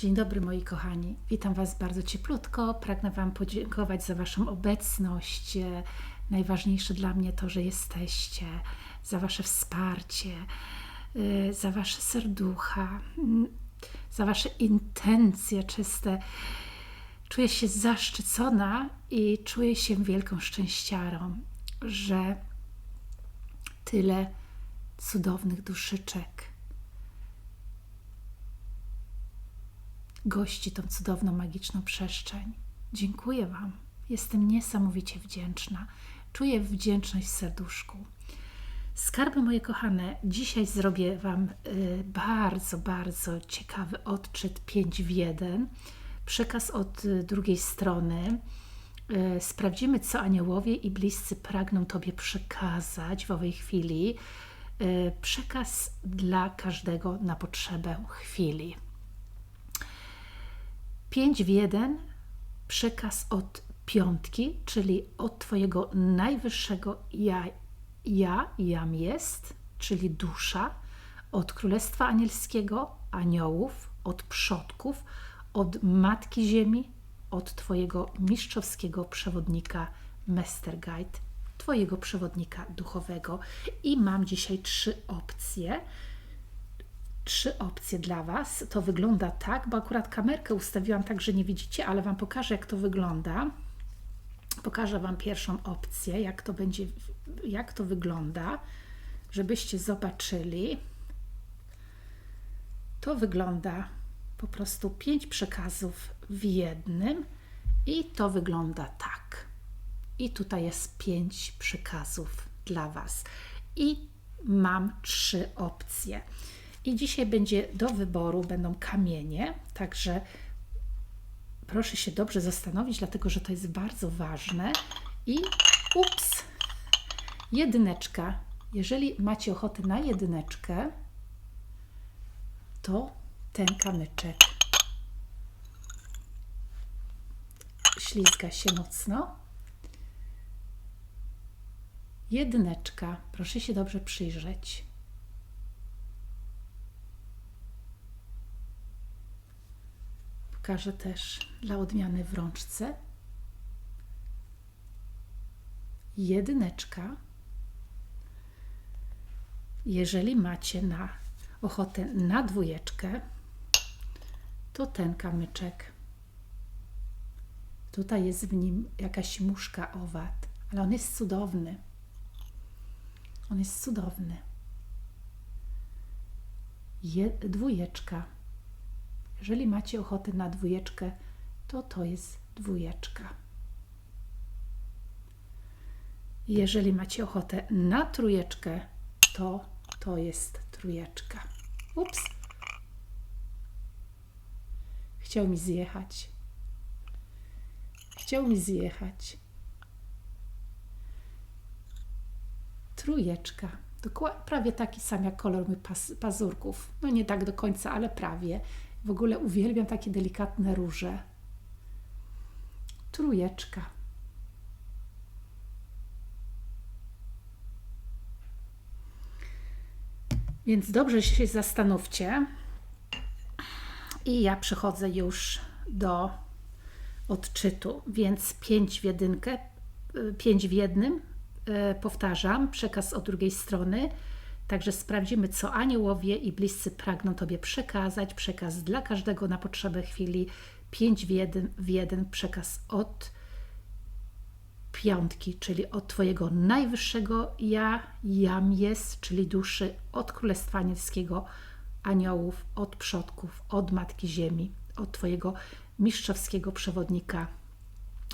Dzień dobry moi kochani, witam Was bardzo cieplutko. Pragnę Wam podziękować za Waszą obecność. Najważniejsze dla mnie to, że jesteście, za Wasze wsparcie, e, za Wasze serducha, mm, za Wasze intencje czyste. Czuję się zaszczycona i czuję się wielką szczęściarą, że tyle cudownych duszyczek gości tą cudowną, magiczną przestrzeń. Dziękuję Wam. Jestem niesamowicie wdzięczna. Czuję wdzięczność w serduszku. Skarby moje kochane, dzisiaj zrobię Wam y, bardzo, bardzo ciekawy odczyt 5 w 1. Przekaz od y, drugiej strony. Y, sprawdzimy, co aniołowie i bliscy pragną Tobie przekazać w owej chwili. Przekaz dla każdego na potrzebę chwili. 5 w 1 przekaz od piątki, czyli od Twojego najwyższego ja, ja, jam jest, czyli dusza, od Królestwa Anielskiego, aniołów, od przodków, od Matki Ziemi, od Twojego mistrzowskiego przewodnika Master Guide, Twojego przewodnika duchowego. I mam dzisiaj trzy opcje trzy opcje dla Was. To wygląda tak, bo akurat kamerkę ustawiłam tak, że nie widzicie, ale Wam pokażę, jak to wygląda. Pokażę Wam pierwszą opcję, jak to będzie, jak to wygląda, żebyście zobaczyli. To wygląda po prostu pięć przekazów w jednym i to wygląda tak. I tutaj jest pięć przekazów dla Was. I mam trzy opcje. I dzisiaj będzie do wyboru, będą kamienie, także proszę się dobrze zastanowić, dlatego że to jest bardzo ważne. I ups, jedyneczka. Jeżeli macie ochotę na jedyneczkę, to ten kamyczek ślizga się mocno. Jedyneczka, proszę się dobrze przyjrzeć. Pokażę też dla odmiany w rączce. Jedyneczka. Jeżeli macie na ochotę na dwójeczkę, to ten kamyczek. Tutaj jest w nim jakaś muszka owad, ale on jest cudowny. On jest cudowny. Je, dwójeczka jeżeli macie ochotę na dwójeczkę, to to jest dwójeczka. Jeżeli macie ochotę na trójeczkę, to to jest trójeczka. Ups. Chciał mi zjechać. Chciał mi zjechać. Trójeczka. Dokładnie, prawie taki sam jak kolor pazurków. No nie tak do końca, ale prawie. W ogóle uwielbiam takie delikatne róże. Trujeczka. Więc dobrze się zastanówcie. I ja przechodzę już do odczytu. Więc pięć w jedynkę, pięć w jednym. E, powtarzam, przekaz od drugiej strony Także sprawdzimy, co aniołowie i bliscy pragną Tobie przekazać. Przekaz dla każdego na potrzebę chwili. Pięć w jeden, w jeden przekaz od piątki, czyli od Twojego najwyższego ja, jam jest, czyli duszy, od Królestwa Anielskiego, aniołów, od przodków, od Matki Ziemi, od Twojego mistrzowskiego przewodnika,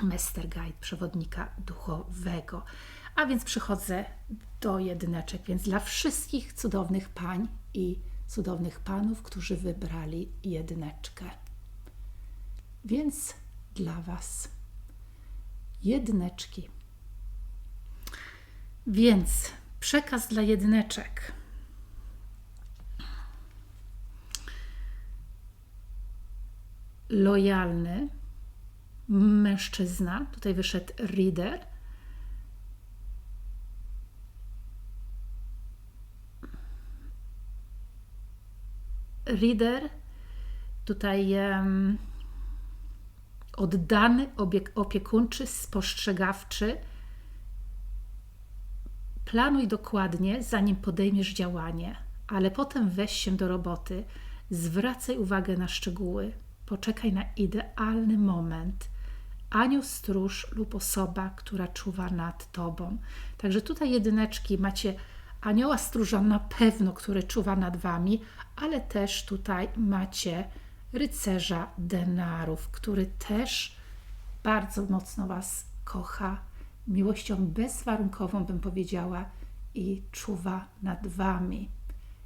Master Guide, przewodnika duchowego. A więc przychodzę do jedyneczek, więc dla wszystkich cudownych pań i cudownych panów, którzy wybrali jedyneczkę. Więc dla Was jedyneczki. Więc przekaz dla jedyneczek. Lojalny mężczyzna, tutaj wyszedł reader reader tutaj em, oddany, obiek, opiekuńczy, spostrzegawczy. Planuj dokładnie, zanim podejmiesz działanie, ale potem weź się do roboty. Zwracaj uwagę na szczegóły. Poczekaj na idealny moment. Anioł stróż lub osoba, która czuwa nad tobą. Także tutaj jedyneczki macie anioła stróża na pewno, który czuwa nad wami, ale też tutaj macie rycerza denarów, który też bardzo mocno was kocha, miłością bezwarunkową bym powiedziała i czuwa nad wami.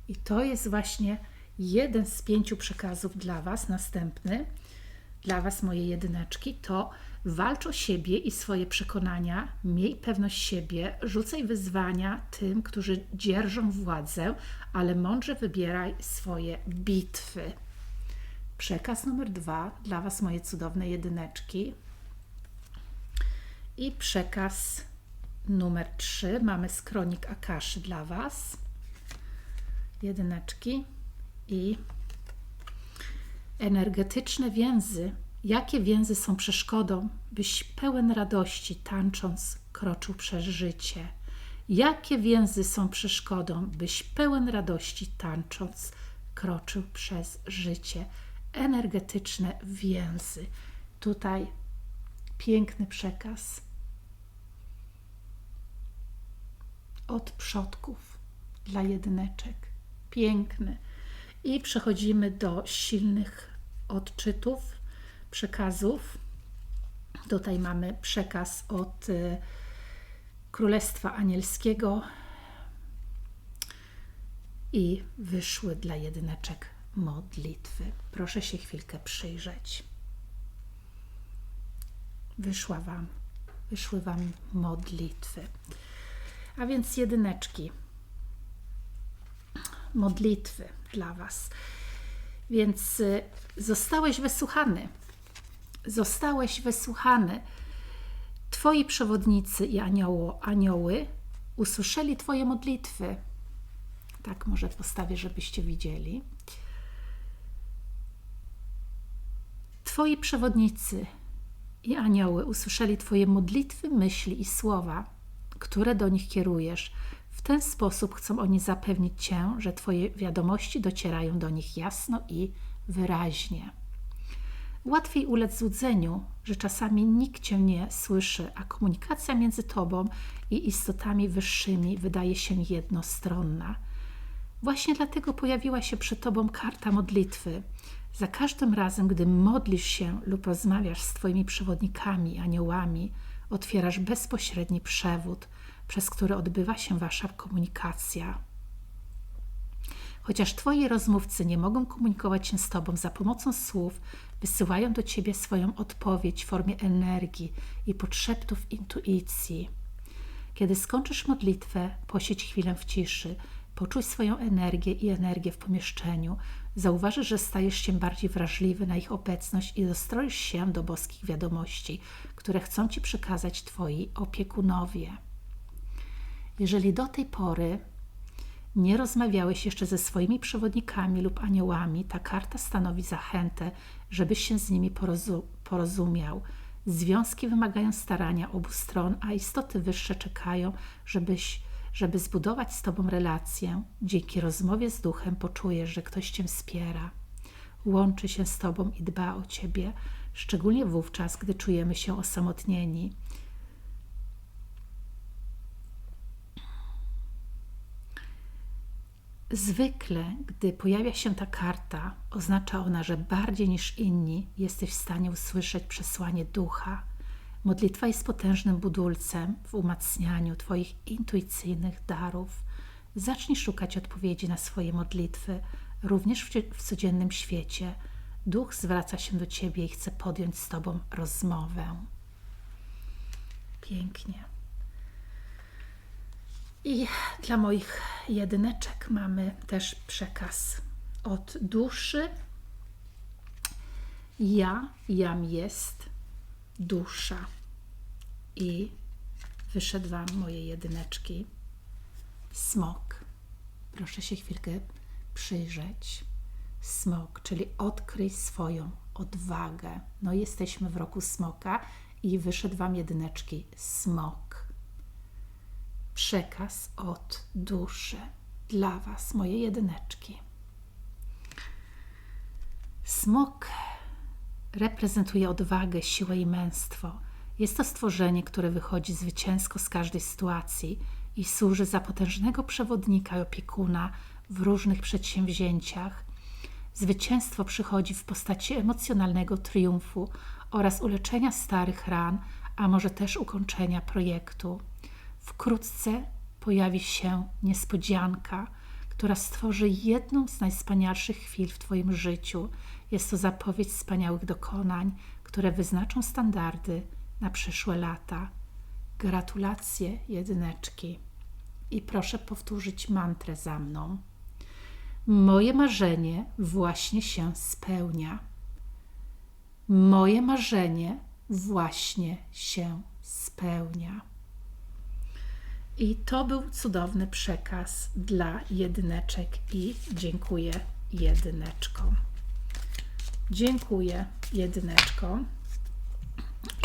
I to jest właśnie jeden z pięciu przekazów dla was. Następny dla was moje jedyneczki to walcz o siebie i swoje przekonania, miej pewność siebie, rzucaj wyzwania tym, którzy dzierżą władzę, ale mądrze wybieraj swoje bitwy. Przekaz numer dwa dla was moje cudowne jedyneczki. I przekaz numer trzy mamy z kronik Akaszy dla was. Jedyneczki i energetyczne więzy. Jakie więzy są przeszkodą, byś pełen radości, tańcząc, kroczył przez życie? Jakie więzy są przeszkodą, byś pełen radości, tańcząc, kroczył przez życie? Energetyczne więzy. Tutaj piękny przekaz od przodków dla jedyneczek. Piękny. I przechodzimy do silnych odczytów, przekazów. Tutaj mamy przekaz od y, Królestwa Anielskiego i wyszły dla jedyneczek modlitwy. Proszę się chwilkę przyjrzeć. Wyszła Wam, wyszły Wam modlitwy. A więc jedyneczki, modlitwy dla Was. Więc y, zostałeś wysłuchany. Zostałeś wysłuchany. Twoi przewodnicy i anioło, anioły usłyszeli Twoje modlitwy. Tak może postawię, żebyście widzieli. Twoi przewodnicy i anioły usłyszeli Twoje modlitwy, myśli i słowa, które do nich kierujesz. W ten sposób chcą oni zapewnić Cię, że Twoje wiadomości docierają do nich jasno i wyraźnie. Łatwiej ulec złudzeniu, że czasami nikt Cię nie słyszy, a komunikacja między Tobą i istotami wyższymi wydaje się jednostronna. Właśnie dlatego pojawiła się przed Tobą karta modlitwy. Za każdym razem, gdy modlisz się lub rozmawiasz z Twoimi przewodnikami, aniołami, otwierasz bezpośredni przewód, przez który odbywa się Wasza komunikacja. Chociaż Twoi rozmówcy nie mogą komunikować się z Tobą za pomocą słów, wysyłają do Ciebie swoją odpowiedź w formie energii i podszeptów intuicji. Kiedy skończysz modlitwę, posiedź chwilę w ciszy, poczuj swoją energię i energię w pomieszczeniu. Zauważysz, że stajesz się bardziej wrażliwy na ich obecność i dostroisz się do boskich wiadomości, które chcą Ci przekazać Twoi opiekunowie. Jeżeli do tej pory nie rozmawiałeś jeszcze ze swoimi przewodnikami lub aniołami, ta karta stanowi zachętę, żebyś się z nimi porozu porozumiał. Związki wymagają starania obu stron, a istoty wyższe czekają, żebyś, żeby zbudować z Tobą relację. Dzięki rozmowie z duchem poczujesz, że ktoś Cię wspiera, łączy się z Tobą i dba o Ciebie, szczególnie wówczas, gdy czujemy się osamotnieni. Zwykle, gdy pojawia się ta karta, oznacza ona, że bardziej niż inni jesteś w stanie usłyszeć przesłanie ducha. Modlitwa jest potężnym budulcem w umacnianiu Twoich intuicyjnych darów. Zacznij szukać odpowiedzi na swoje modlitwy, również w, w codziennym świecie. Duch zwraca się do Ciebie i chce podjąć z Tobą rozmowę. Pięknie. I dla moich jedyneczek mamy też przekaz od duszy. Ja, jam jest dusza. I wyszedł Wam moje jedyneczki. Smok. Proszę się chwilkę przyjrzeć. smok, czyli odkryj swoją odwagę. No jesteśmy w roku smoka i wyszedł Wam jedyneczki smok. Przekaz od duszy dla Was, moje jedyneczki. Smok reprezentuje odwagę, siłę i męstwo. Jest to stworzenie, które wychodzi zwycięsko z każdej sytuacji i służy za potężnego przewodnika i opiekuna w różnych przedsięwzięciach. Zwycięstwo przychodzi w postaci emocjonalnego triumfu oraz uleczenia starych ran, a może też ukończenia projektu. Wkrótce pojawi się niespodzianka, która stworzy jedną z najwspanialszych chwil w Twoim życiu. Jest to zapowiedź wspaniałych dokonań, które wyznaczą standardy na przyszłe lata. Gratulacje, jedyneczki. I proszę powtórzyć mantrę za mną. Moje marzenie właśnie się spełnia. Moje marzenie właśnie się spełnia. I to był cudowny przekaz dla jedyneczek i dziękuję jedyneczkom. Dziękuję jedyneczkom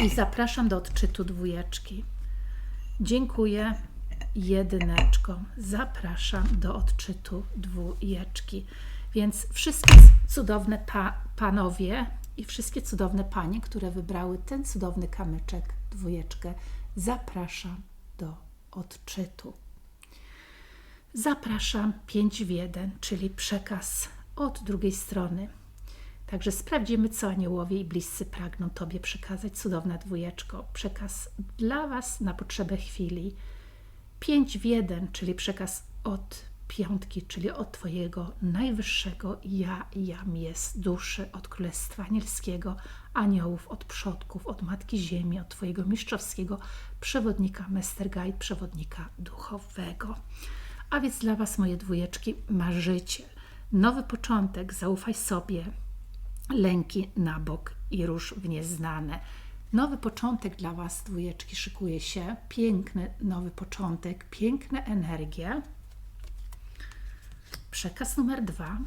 i zapraszam do odczytu dwójeczki. Dziękuję jedyneczkom. Zapraszam do odczytu dwójeczki. Więc wszystkie cudowne pa panowie i wszystkie cudowne panie, które wybrały ten cudowny kamyczek, dwójeczkę, zapraszam do odczytu. Zapraszam 5 w 1, czyli przekaz od drugiej strony. Także sprawdzimy, co aniołowie i bliscy pragną Tobie przekazać, cudowna dwójeczko. Przekaz dla Was na potrzebę chwili. 5 w 1, czyli przekaz od piątki, czyli od Twojego najwyższego ja, jam jest duszy, od Królestwa Anielskiego, aniołów, od przodków, od Matki Ziemi, od Twojego mistrzowskiego przewodnika Master Guide, przewodnika duchowego. A więc dla Was, moje dwójeczki, marzyciel. Nowy początek, zaufaj sobie, lęki na bok i rusz w nieznane. Nowy początek dla Was, dwójeczki, szykuje się. Piękny nowy początek, piękne energie. Przekaz numer dwa.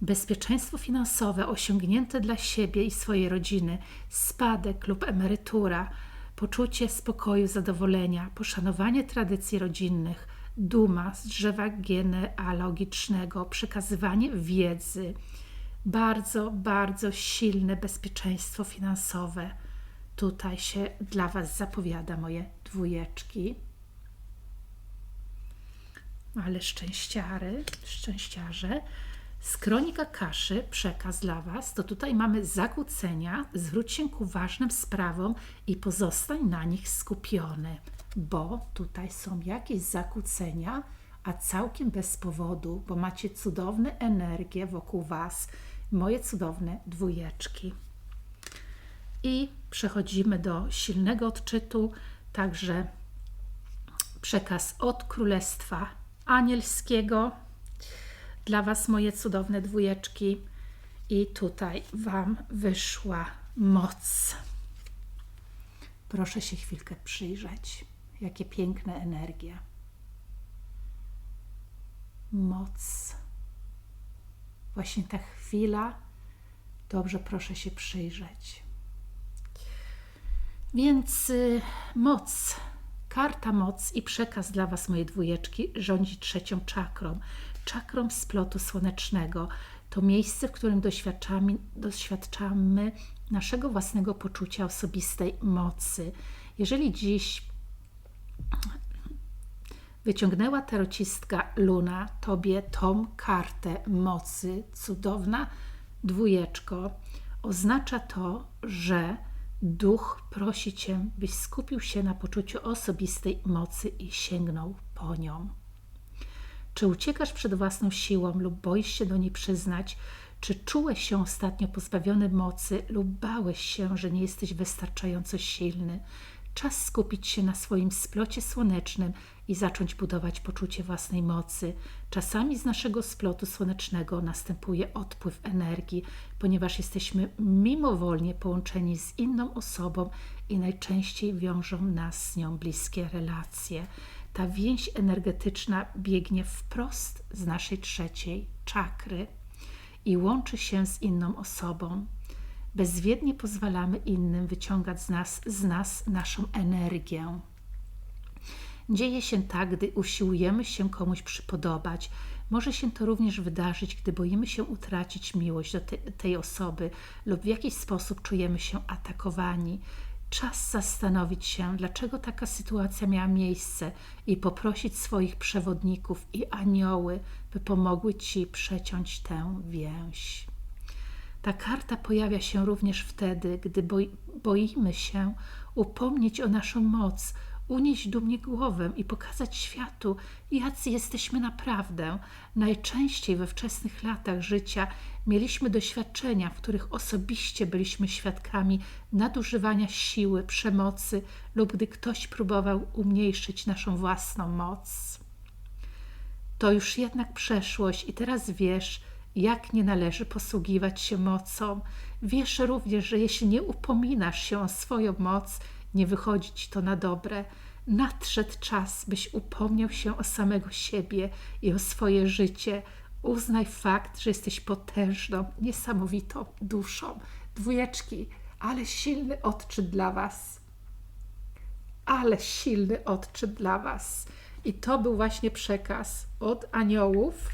Bezpieczeństwo finansowe osiągnięte dla siebie i swojej rodziny, spadek lub emerytura, poczucie spokoju, zadowolenia, poszanowanie tradycji rodzinnych, duma z drzewa genealogicznego, przekazywanie wiedzy, bardzo, bardzo silne bezpieczeństwo finansowe. Tutaj się dla Was zapowiada moje dwójeczki. Ale szczęściary, szczęściarze. Z kronika kaszy przekaz dla Was, to tutaj mamy zakłócenia. Zwróć się ku ważnym sprawom i pozostań na nich skupiony, bo tutaj są jakieś zakłócenia, a całkiem bez powodu, bo macie cudowne energie wokół Was, moje cudowne dwójeczki. I przechodzimy do silnego odczytu, także przekaz od Królestwa Anielskiego dla Was, moje cudowne dwójeczki. I tutaj Wam wyszła moc. Proszę się chwilkę przyjrzeć, jakie piękne energie. Moc. Właśnie ta chwila, dobrze proszę się przyjrzeć. Więc y, moc, karta moc i przekaz dla Was, moje dwójeczki, rządzi trzecią czakrą. Czakrą splotu słonecznego. To miejsce, w którym doświadczamy, doświadczamy naszego własnego poczucia osobistej mocy. Jeżeli dziś wyciągnęła tarocistka Luna Tobie tą kartę mocy, cudowna dwójeczko, oznacza to, że Duch prosi Cię, byś skupił się na poczuciu osobistej mocy i sięgnął po nią. Czy uciekasz przed własną siłą lub boisz się do niej przyznać? Czy czułeś się ostatnio pozbawiony mocy lub bałeś się, że nie jesteś wystarczająco silny? Czas skupić się na swoim splocie słonecznym i zacząć budować poczucie własnej mocy. Czasami z naszego splotu słonecznego następuje odpływ energii, ponieważ jesteśmy mimowolnie połączeni z inną osobą i najczęściej wiążą nas z nią bliskie relacje. Ta więź energetyczna biegnie wprost z naszej trzeciej czakry. i łączy się z inną osobą. Bezwiednie pozwalamy innym wyciągać z nas, z nas naszą energię. Dzieje się tak, gdy usiłujemy się komuś przypodobać. Może się to również wydarzyć, gdy boimy się utracić miłość do te, tej osoby lub w jakiś sposób czujemy się atakowani. Czas zastanowić się, dlaczego taka sytuacja miała miejsce i poprosić swoich przewodników i anioły, by pomogły ci przeciąć tę więź. Ta karta pojawia się również wtedy, gdy boimy się upomnieć o naszą moc, unieść dumnie głowę i pokazać światu, jacy jesteśmy naprawdę. Najczęściej we wczesnych latach życia mieliśmy doświadczenia, w których osobiście byliśmy świadkami nadużywania siły, przemocy lub gdy ktoś próbował umniejszyć naszą własną moc. To już jednak przeszłość i teraz wiesz, jak nie należy posługiwać się mocą. Wiesz również, że jeśli nie upominasz się o swoją moc, nie wychodzi ci to na dobre. Nadszedł czas, byś upomniał się o samego siebie i o swoje życie. Uznaj fakt, że jesteś potężną, niesamowitą duszą. Dwójeczki, ale silny odczyt dla Was. Ale silny odczyt dla Was. I to był właśnie przekaz od aniołów.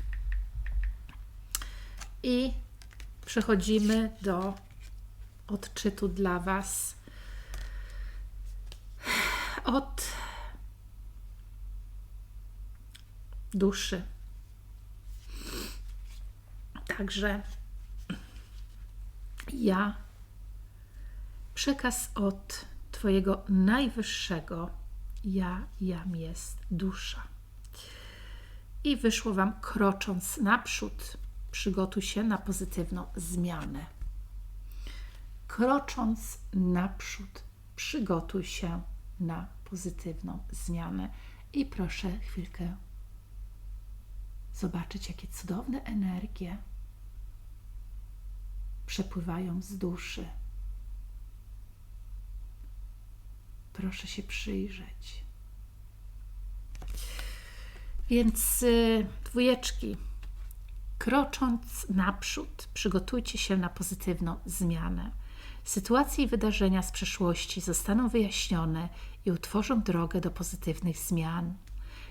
I przechodzimy do odczytu dla Was od duszy. Także ja przekaz od Twojego najwyższego ja, jam jest dusza. I wyszło Wam krocząc naprzód, przygotuj się na pozytywną zmianę. Krocząc naprzód, przygotuj się na pozytywną zmianę. I proszę chwilkę zobaczyć, jakie cudowne energie przepływają z duszy. Proszę się przyjrzeć. Więc y, dwójeczki, krocząc naprzód, przygotujcie się na pozytywną zmianę. Sytuacje i wydarzenia z przeszłości zostaną wyjaśnione i utworzą drogę do pozytywnych zmian.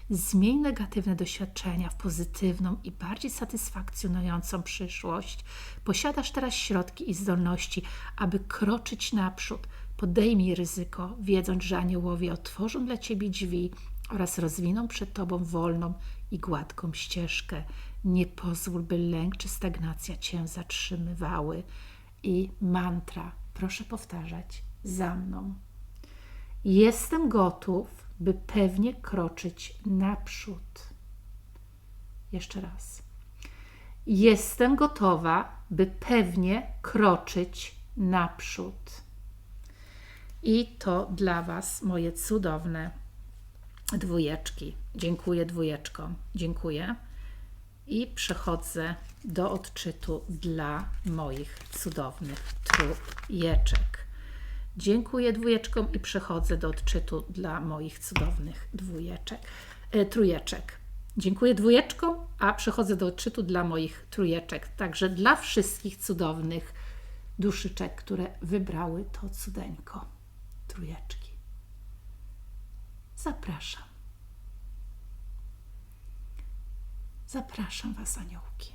Zmień negatywne doświadczenia w pozytywną i bardziej satysfakcjonującą przyszłość. Posiadasz teraz środki i zdolności, aby kroczyć naprzód. Podejmij ryzyko, wiedząc, że aniołowie otworzą dla ciebie drzwi oraz rozwiną przed tobą wolną i gładką ścieżkę. Nie pozwól, by lęk czy stagnacja cię zatrzymywały. I mantra, proszę powtarzać za mną. Jestem gotów by pewnie kroczyć naprzód. Jeszcze raz. Jestem gotowa, by pewnie kroczyć naprzód. I to dla Was, moje cudowne dwójeczki. Dziękuję dwójeczkom. Dziękuję. I przechodzę do odczytu dla moich cudownych trójeczek. Dziękuję dwójeczkom i przechodzę do odczytu dla moich cudownych dwójeczek, e, trójeczek. Dziękuję dwójeczkom, a przechodzę do odczytu dla moich trójeczek. Także dla wszystkich cudownych duszyczek, które wybrały to cudeńko. Trójeczki. Zapraszam. Zapraszam Was, aniołki.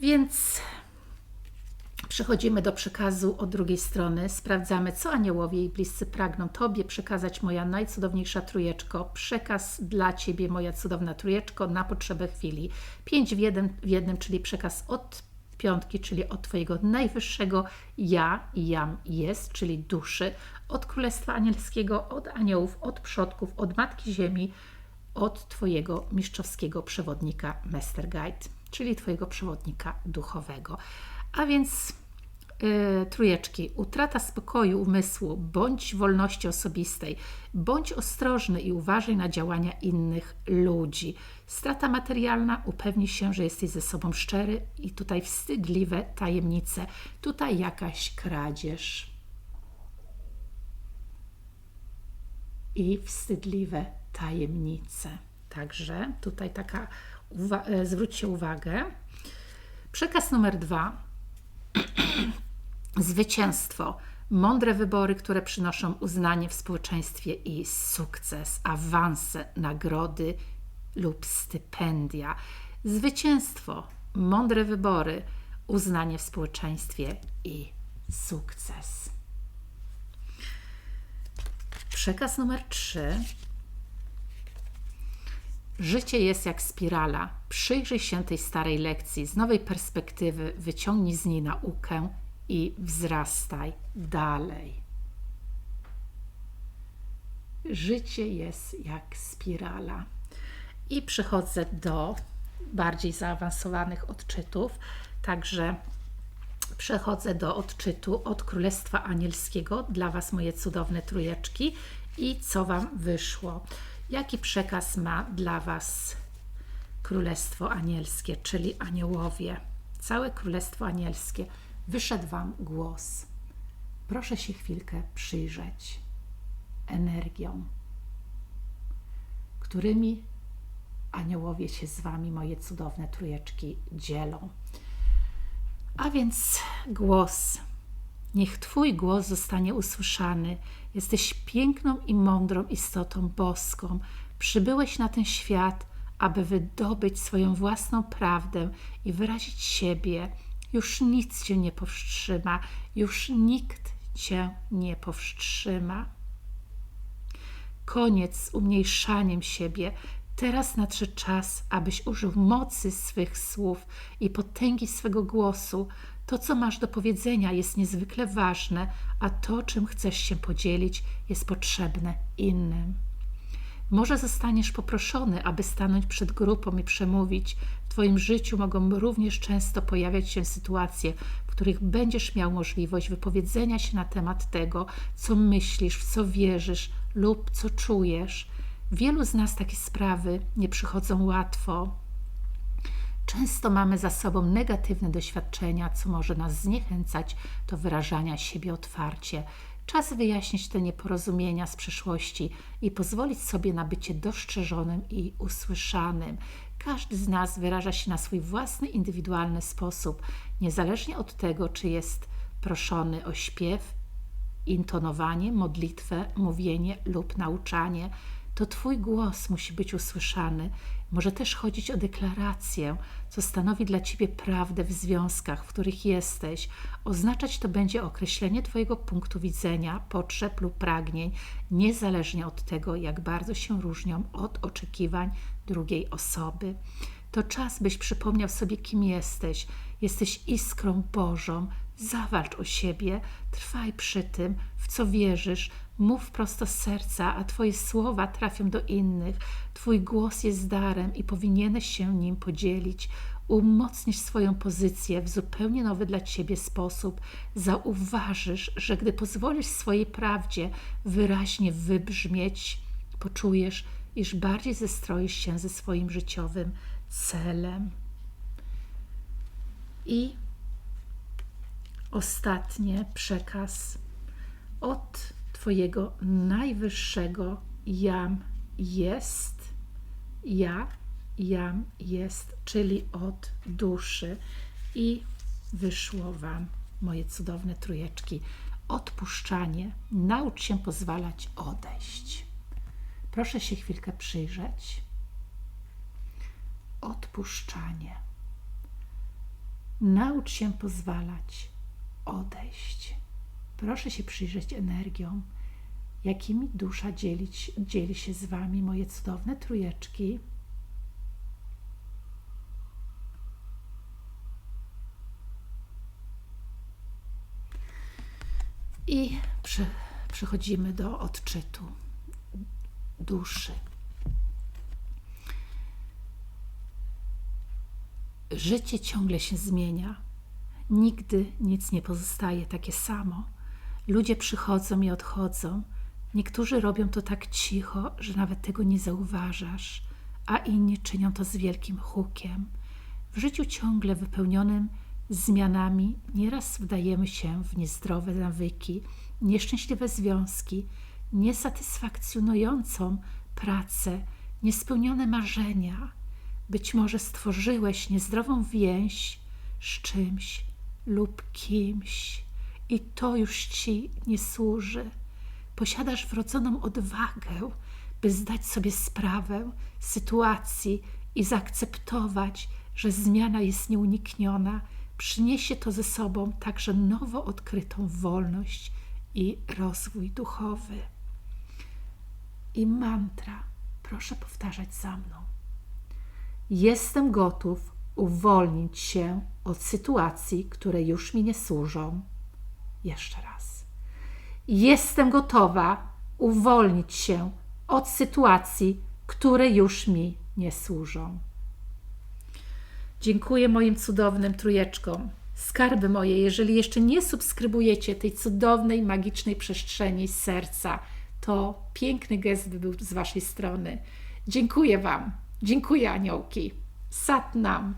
Więc Przechodzimy do przekazu od drugiej strony. Sprawdzamy, co aniołowie i bliscy pragną Tobie przekazać, moja najcudowniejsza trójeczko. Przekaz dla Ciebie, moja cudowna trójeczko, na potrzebę chwili. Pięć w jednym, w jednym czyli przekaz od piątki, czyli od Twojego najwyższego ja jam jest, czyli duszy, od Królestwa Anielskiego, od aniołów, od przodków, od Matki Ziemi, od Twojego mistrzowskiego przewodnika Master Guide, czyli Twojego przewodnika duchowego. A więc yy, trójeczki, utrata spokoju umysłu, bądź wolności osobistej, bądź ostrożny i uważaj na działania innych ludzi. Strata materialna, upewnij się, że jesteś ze sobą szczery i tutaj wstydliwe tajemnice, tutaj jakaś kradzież. I wstydliwe tajemnice. Także tutaj taka, e, zwróćcie uwagę, Przekaz numer dwa. Zwycięstwo. Mądre wybory, które przynoszą uznanie w społeczeństwie i sukces, awanse, nagrody lub stypendia. Zwycięstwo, mądre wybory, uznanie w społeczeństwie i sukces. Przekaz numer 3. Życie jest jak spirala. Przyjrzyj się tej starej lekcji z nowej perspektywy, wyciągnij z niej naukę i wzrastaj dalej. Życie jest jak spirala. I przechodzę do bardziej zaawansowanych odczytów. Także przechodzę do odczytu od Królestwa Anielskiego dla Was, moje cudowne trójeczki. I co Wam wyszło? Jaki przekaz ma dla Was Królestwo Anielskie, czyli aniołowie? Całe Królestwo Anielskie. Wyszedł Wam głos. Proszę się chwilkę przyjrzeć energią, którymi aniołowie się z Wami, moje cudowne trójeczki, dzielą. A więc głos. Niech Twój głos zostanie usłyszany. Jesteś piękną i mądrą istotą boską. Przybyłeś na ten świat, aby wydobyć swoją własną prawdę i wyrazić siebie. Już nic Cię nie powstrzyma, już nikt Cię nie powstrzyma. Koniec z umniejszaniem siebie. Teraz nadszedł czas, abyś użył mocy swych słów i potęgi swego głosu. To, co masz do powiedzenia, jest niezwykle ważne, a to, czym chcesz się podzielić, jest potrzebne innym. Może zostaniesz poproszony, aby stanąć przed grupą i przemówić. W Twoim życiu mogą również często pojawiać się sytuacje, w których będziesz miał możliwość wypowiedzenia się na temat tego, co myślisz, w co wierzysz lub co czujesz. Wielu z nas takie sprawy nie przychodzą łatwo. Często mamy za sobą negatywne doświadczenia, co może nas zniechęcać do wyrażania siebie otwarcie. Czas wyjaśnić te nieporozumienia z przeszłości i pozwolić sobie na bycie dostrzeżonym i usłyszanym. Każdy z nas wyraża się na swój własny, indywidualny sposób, niezależnie od tego, czy jest proszony o śpiew, intonowanie, modlitwę, mówienie lub nauczanie. To Twój głos musi być usłyszany. Może też chodzić o deklarację, co stanowi dla Ciebie prawdę w związkach, w których jesteś. Oznaczać to będzie określenie Twojego punktu widzenia, potrzeb lub pragnień, niezależnie od tego, jak bardzo się różnią od oczekiwań drugiej osoby. To czas, byś przypomniał sobie, kim jesteś. Jesteś iskrą Bożą. Zawalcz o siebie, trwaj przy tym, w co wierzysz, mów prosto z serca, a Twoje słowa trafią do innych. Twój głos jest darem i powinieneś się nim podzielić. Umocnisz swoją pozycję w zupełnie nowy dla Ciebie sposób. Zauważysz, że gdy pozwolisz swojej prawdzie wyraźnie wybrzmieć, poczujesz, iż bardziej zestroisz się ze swoim życiowym celem. I ostatnie przekaz od Twojego najwyższego jam jest, ja, jam jest, czyli od duszy. I wyszło Wam, moje cudowne trójeczki, odpuszczanie. Naucz się pozwalać odejść. Proszę się chwilkę przyjrzeć. Odpuszczanie. Naucz się pozwalać odejść. Proszę się przyjrzeć energią, jakimi dusza dzielić, dzieli się z Wami, moje cudowne trójeczki. I przechodzimy do odczytu duszy. Życie ciągle się zmienia. Nigdy nic nie pozostaje takie samo. Ludzie przychodzą i odchodzą. Niektórzy robią to tak cicho, że nawet tego nie zauważasz, a inni czynią to z wielkim hukiem. W życiu ciągle wypełnionym zmianami nieraz wdajemy się w niezdrowe nawyki, nieszczęśliwe związki, niesatysfakcjonującą pracę, niespełnione marzenia. Być może stworzyłeś niezdrową więź, z czymś lub kimś i to już ci nie służy. Posiadasz wrodzoną odwagę, by zdać sobie sprawę z sytuacji i zaakceptować, że zmiana jest nieunikniona. Przyniesie to ze sobą także nowo odkrytą wolność i rozwój duchowy. I mantra, proszę powtarzać za mną. Jestem gotów uwolnić się od sytuacji, które już mi nie służą. Jeszcze raz. Jestem gotowa uwolnić się od sytuacji, które już mi nie służą. Dziękuję moim cudownym trójeczkom. Skarby moje, jeżeli jeszcze nie subskrybujecie tej cudownej, magicznej przestrzeni serca, to piękny gest by był z Waszej strony. Dziękuję Wam. Dziękuję, aniołki. Sat nam.